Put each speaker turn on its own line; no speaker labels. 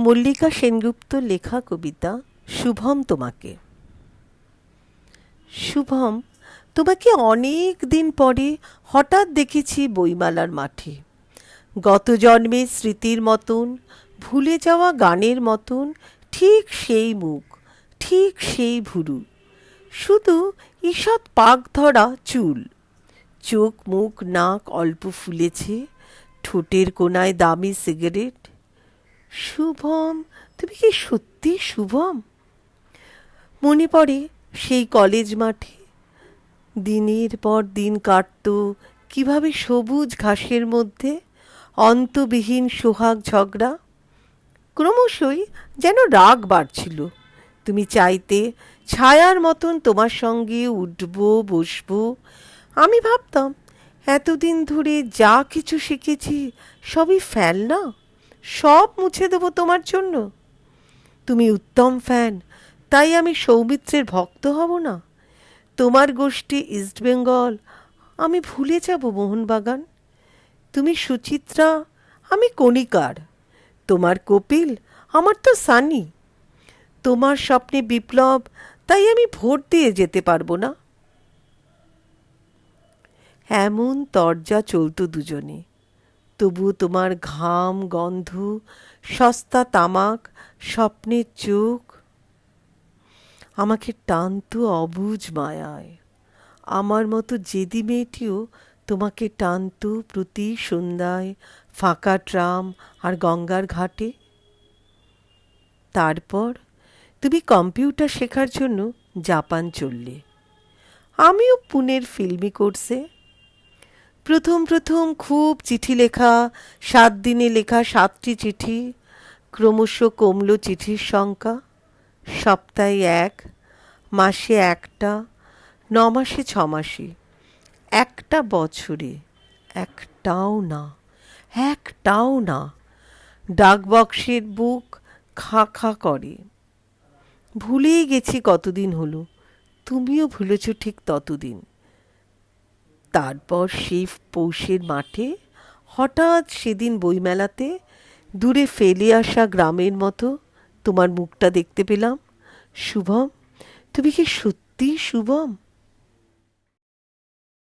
মল্লিকা সেনগুপ্ত লেখা কবিতা শুভম তোমাকে। শুভম, তোমাকে অনেক দিন পরে হঠাৎ দেখেছি বইমালার মাঠে। গত জন্মের স্মৃতির মতন, ভুলে যাওয়া গানের মতন, ঠিক সেই মুখ, ঠিক সেই ভুরু। শুধু ঈষৎ পাক ধরা চুল। চোখ, মুখ, নাক অল্প ফুলেছে, ঠোঁটের কোনায় দামি সিগারেট শুভম, তুমি কি সত্যি শুভম? মনে পড়ে সেই কলেজ মাঠে। দিনের পর দিন কাটত কীভাবে সবুজ ঘাসের মধ্যে অন্তবিহীন সোহাগ ঝগড়া। ক্রমশই যেন রাগ বাড়ছিল। তুমি চাইতে ছায়ার মতন তোমার সঙ্গে উঠব, বসবো। আমি ভাবতাম, এতদিন ধরে যা কিছু শিখেছি সবই ফ্যাল না সব মুছে দেবো তোমার জন্য। তুমি উত্তম ফ্যান, তাই আমি সৌমিত্রের ভক্ত হব না। তোমার গোষ্ঠী ইস্টবেঙ্গল আমি ভুলে যাব মোহনবাগান। তুমি সুচিত্রা, আমি কণিকার। তোমার কপিল, আমার তো সানি। তোমার স্বপ্নে বিপ্লব, তাই আমি ভোট দিয়ে যেতে পারব না। এমন তরজা চলতো দুজনে। তবু তোমার ঘাম, গন্ধ, সস্তা তামাক, স্বপ্নের চোখ। আমাকে টানতো অবুজ মায়ায়। আমার মতো জেদি মেয়েটিও তোমাকে টানতো প্রতি সন্ধ্যায় ফাঁকা ট্রাম আর গঙ্গার ঘাটে। তারপর তুমি কম্পিউটার শেখার জন্য জাপান চললে। আমিও পুনের ফিল্মি কোর্সে প্রথম প্রথম খুব চিঠি লেখা, সাত দিনে লেখা সাতটি চিঠি, ক্রমশ কমল চিঠির সংখ্যা, সপ্তাহে এক, মাসে একটা ন মাসে ছ মাসে একটা বছরে, একটাও না একটাও না। ডাকবক্সের বুক খা খা করে। ভুলেই গেছি কতদিন হলো, তুমিও ভুলেছ ঠিক ততদিন। তারপর সেই পৌষের মাঠে হঠাৎ সেদিন বইমেলাতে দূরে ফেলে আসা গ্রামের মতো তোমার মুখটা দেখতে পেলাম। শুভম, তুমি কি সত্যি শুভম?